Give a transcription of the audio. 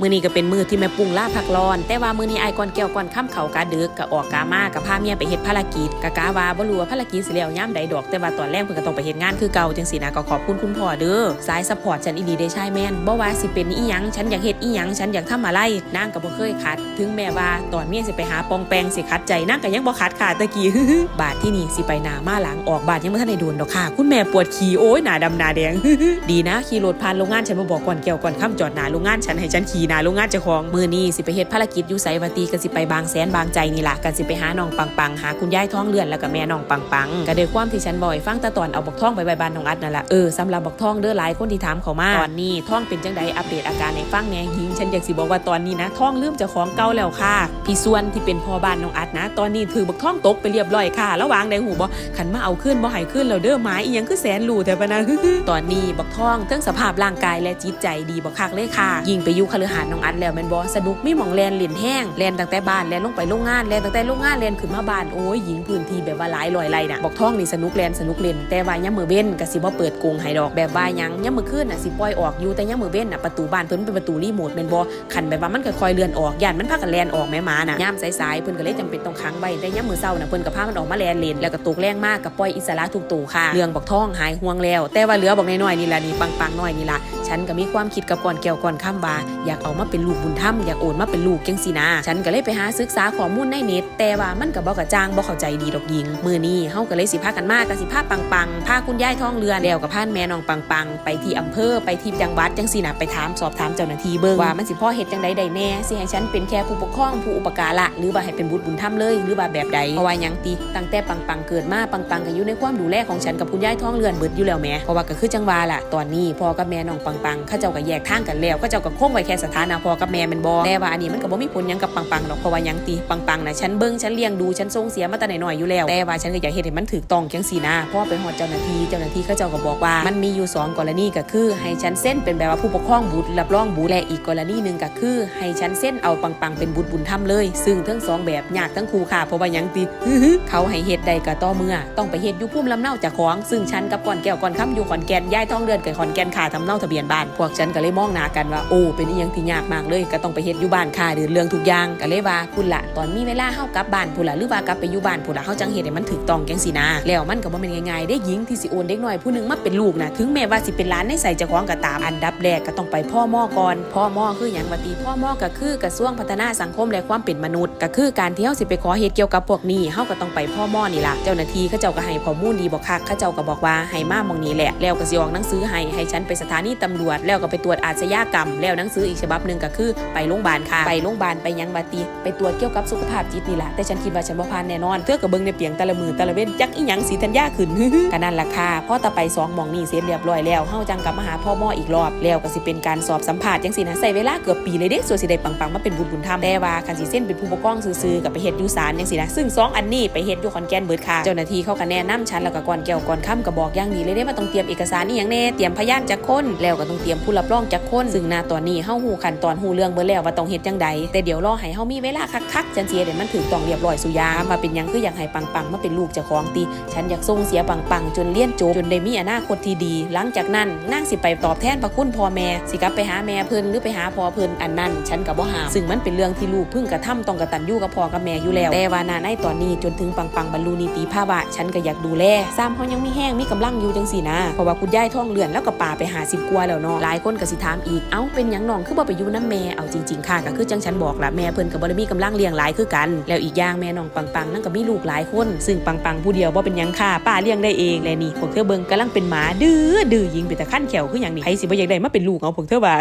มื้อนี้ก็เป็นมือที่แม่ปุ้งล่าพักร้อน แต่ว่ามื้อนี้ไอ้ก่อนแก้วก่อนค่ำเขากาดึกก็ออกกามากับพาเมียไปเฮ็ดภารกิจกะกาวาบ่รู้ว่าภารกิจสิแล้วยามใดดอก แต่ว่าตอนแรกเพิ่นก็ต้องไปเฮ็ดงานคือเก่าจังซี่นะก็ขอบคุณคุณพ่อเด้อสายซัพพอร์ตฉันอีดีได้ใช่แม่นบ่ว่าสิเป็นอีหยังฉันอยากเฮ็ดอีหยังฉันอยากทำอะไรนางก็บ่เคยขัด ถึงแม้ว่าตอนเมียสิไปหาปองแปงสิขัดใจนางก็ยังบ่ขัดค่ะตะกี้บาดที่นี่สิไปหน้ามาหลังออกบาดยังบ่ทันได้โดนดอกค่ะ คุณแม่ปวดขี้โอ้ยหน้าดำหน้าแดงดีนะขี่รถผ่านโรงงานฉันมาบอกก่อนเกี่ยวก่อนค่ำจอดหน้าโรงงานฉันให้ฉันขีนาโรงงานเจ้าของมือนี้สิไปเฮ็ดภารกิจอยู่ไสวัตีก็สิไปบางแสนบางใจนี่ล่ะก็สิไปหาน้องปังปังหาคุณยายท้องเลือนแล้วก็แม่น้องปังปังก็เด้วยความที่ฉันบ่อยฟังตะตอนเอาบอกท้องไปไว้บ้านน้องอัดนั่นล่ะเออสำหรับบอกท้องเด้อหลายคนที่ถามเขามาตอนนี้ท้องเป็นจังใดอัปเดตอาการให้ฟังแหน่หิงฉันอยากสิบอกว่าตอนนี้นะท้องลืมเจ้าของเก่าแล้วค่ะพี่ส่วนที่เป็นพ่อบ้านน้องอัดนะ ตอนนี้ถือบอกท้องตกไปเรียบร้อยค่ะแล้ววางในหูบ่ขันมาเอาขึ้นบ่ใหายขึ้นแล้วเด้อหมาอีหยังคือแสนหลูแต่ปะนะตอนนี้บักท่องทั้งสภาพร่างกายและจิตใจดีบักคักเลยค่ะ ยิ่งไปอยู่คฤหาน้องอัดแล้วแมนบ่สนุกมีหมองแลนเหรียญแห้งแลนตั้งแต่บ้านแลนลงไปโรงงานแลนตั้งแต่โรงงานแลนขึ้นมาบ้านโอ้ยหญิงพื้นที่แบบว่าหลายร้อยไรน่ะบักท่องนี่สนุกแลนสนุกเล่นแต่ว่าย่ำมือเว้นก็สิบ่เปิดกงให้ดอกแบบว่ายังย่ำมือขึ้นน่ะสิปล่อยออกอยู่แต่ย่ำมือเว้นน่ะประตูบ้านเพิ่นเป็นประตูรีโมทแม่นบ่คันแบบว่ามันค่อยๆเลื่อนออกย่านมันพากันแลนออกแม่หมาน่ะย่ามสายๆเพิ่นก็เลยจำเป็นต้องขังไว้แต่ย่ำมือเช้าน่ะเพิ่นก็พามันออกมาแลนเล่นแล้วก็ตกแรงมากก็ปล่อยอิสระทุกตัวค่ะ เรื่องบักท่องหายห่วงแล้ว แต่ว่าเหลือบอกน้อยๆนี่ล่ะนี่ปังๆน้อยนี่ล่ะ ฉันก็มีความคิดกับก่อนแก้วก่อนข้ามบาอยากเอามาเป็นลูกบุญธรรมอยากโอนมาเป็นลูกจังสินะฉันก็เลยไปหาศึกษาข้อมูลในเน็ตแต่ว่ามันก็บ่กระจ่างบ่เข้าใจดีดอกยิง มือนี้เฮาก็เลยสิพากันมากกับสิพาปังปังพาคุณยายท้องเรือนแล้วกับพานแม่น้องปังปังไปที่อำเภอไปที่จังหวัดจังสินะไปถามสอบถามเจ้าหน้าที่เบิ่งว่ามันสิพ่อเฮ็ดจังใดได้แน่สิให้ฉันเป็นแค่ผู้ปกครองผู้อุปการะหรือว่าให้เป็นบุตรบุญธรรมเลย หรือว่าแบบใดเพราะว่ายังติตั้งแต่ปังปังเกิดมาปังปังก็อยู่ในความดูแลของฉันกับคุณยายท้องเรือนเบิดอยู่แล้วแม่เพราะว่าก็คือจังหวาล่ะตอนนี้พ่อกับแม่น้องปังปังๆเขาเจ้าก็แยกทางกันแล้วเขาเจ้าก็คงไว้แค่สถานะพ่อกับแม่แมันบ่แต่ว่าอันนี้มันก็บ่มีผลยังกับปังปังๆดอกเพราะว่ายังติปังปังๆนะฉันเบิ่งฉันเลี้ยงดูฉันส่งเสียมาแต่น้อยๆอยู่แล้วแต่ว่าฉันก็อยากเฮ็ดให้มันถูกต้องจังซี่นะเพราะว่าไปฮอดเจ้าหน้าที่เจ้าหน้าที่เขาเจ้าก็บอกว่า มันมีอยู่สองกรณีก็คือ ให้ฉันเส้นเป็นแบบว่าผู้ปกครองบุตรรับรองบุตรและอีกกรณีหนึ่งก็คือ ให้ฉันเส้นเอาปังปังๆเป็นบุตรบุญธรรมเลย ซึ่งทั้งสองแบบยากทั้งคู่ค่ะเพราะว่ายังติเขาให้เฮ็ดใดก็ต่อเมื่อ ต้องไปเฮ็ดอยู่ภูมิลำเนาจากของ ซึ่งฉันกับก่อนแก้วก่อนค้ำอยู่ขอนแก่นย้ายท้องเดือนกับขอนแก่นค่าทำเนาทะเบียนนบ้าน พวกฉันก็เลยมองหน้ากันว่าโอ้เป็นอีหยังที่ยากมากเลย ก็ต้องไปเฮ็ดอยู่บ้านค่าเดือนเรื่องทุกอย่างก็เลยว่าพุ่นละตอนมีเวลาเฮากลับบ้านพุ่นละหรือว่ากลับไปอยู่บ้านพุ่นละเฮาจังเฮ็ดให้มันถูกต้องจังสินะแล้วมันก็บ่แม่นง่ายๆได้หญิงที่สิโอนเด็กน้อยผู้นึงมาเป็นลูกนะถึงแม้ว่าสิเป็นหลานในใส่เจ้าของก็ตามอันดับแรกก็ต้องไปพ่อม้อก่อนพ่อม้อคือหยังว่าติพ่อม้อก็คือกระทรวงพัฒนาสังคมและความเป็นมนุษย์ ก็คือการที่เฮาสิไปขอเฮ็ดเกี่ยวกับพวกนี้เฮาก็ต้องไปพ่อม้อนี่ล่ะเจ้าหน้าที่เขาเจ้าก็ให้ข้อมูลดีบอกคักเขาเจ้าก็บอกว่าให้มาหมองนี้แหละแล้วก็สิออกหนังสือให้ให้ฉันไปสถานีตำรวจแล้วก็ไปตรวจอาชญากรรม แล้วหนังสืออีกฉบับหนึ่งก็คือไปโรงพยาบาลค่ะไปโรงพยาบาลไปยังบาตีไปตรวจเกี่ยวกับสุขภาพจิตนี่แหละแต่ฉันคิดว่าฉันบ่ผ่านแน่นอนเธอก็เบิงในเปียงต่ละมือต่ละเว้นจักอีหยังสีธัญญาขึ้นก็นั่นล่ะค่ะพอตาไปสองมองนี่เสร็จเรียบร้อยแล้วเฮาจังกลับมาหาพ่อหม้ออีกรอบแล้วก็สิเป็นการสอบสัมภาษณ์จังซี่นะใส่เวลาเกือบปีเลยเด้ส่วนสิได้ปังๆมาเป็นบุญบุญธรรมแต่ว่าคันสิเส้นเป็นผู้ปกครองซื่อๆกับไปเฮ็ดอยู่ศาลจังซี่นะซึ่งสองอันนี้ไปเฮ็ดอยู่ขอนแก่นเบิดค่ะเจ้าหน้าที่เขาก็แนะนำฉันแล้วก็ก่อนแก้วก่อนค่ำก็บอกอย่างดีเลยเด้ว่าต้องเตรียมเอกสารนี่หยังแน่เตรียมพยานจักคนแล้วก็ต้องเตรียมผู้รับรองจักคนซึ่งณตอนนี้เฮาฮู้ขั้นตอนฮู้เรื่องเบิดแล้วว่าต้องเฮ็ดจังใดแต่เดี๋ยวรอให้เฮามีเวลาคักๆจังซี่เดี๋ยวมันถูกต้องเรียบร้อยสุยามมาเป็นยังคืออยากให้ปังๆมาเป็นลูกเจ้าของติฉันอยากส่งเสียปังๆจนเรียนจบจนได้มีอนาคตที่ดี หลังจากนั้นนางสิไปตอบแทนพระคุณพ่อแม่สิกลับไปหาแม่เพิ่นหรือไปหาพ่อเพิ่นอันนั้น ฉันก็บ่หามซึ่งมันเป็นเรื่องที่ลูกพิ่งกระทำต้องกระตันอยู่กับพ่อกับแม่อยู่แล้ว แต่ว่านาในตอนนี้จนถึงปังๆบรรลุนิติภาวะฉันก็อยากดูแลซ้ำเขายังมีแห้งมีกำลังอยู่จังสี่นะเพราะว่าคุณยายท้องเลือนแล้วก็ป่าไปหาสิบกว่าแล้วเนาะหลายคนก็สิถามอีกเอ้าเป็นหยังน้องคือบ่ไปอยู่น้ำแม่เอาจริงๆค่ะก็คือจังฉันบอกละแม่เพิ่นก็บ่ได้มีกำลังเลี้ยงหลายคือกัน แล้วอีกอย่างแม่น้องปังๆนั่นก็มีลูกหลายคน ซึ่งปังๆผู้เดียวบ่เป็นหยังค่ะป้าเลี้ยงได้เองและนี่พวกเธอเบิ่งกำลังเป็นหมาดื้อดื้อยิงไปแต่ขั้นแขวคือหยังนี่ไผสิบ่อยากได้มาเป็นลูกเอาพวกเธอว่า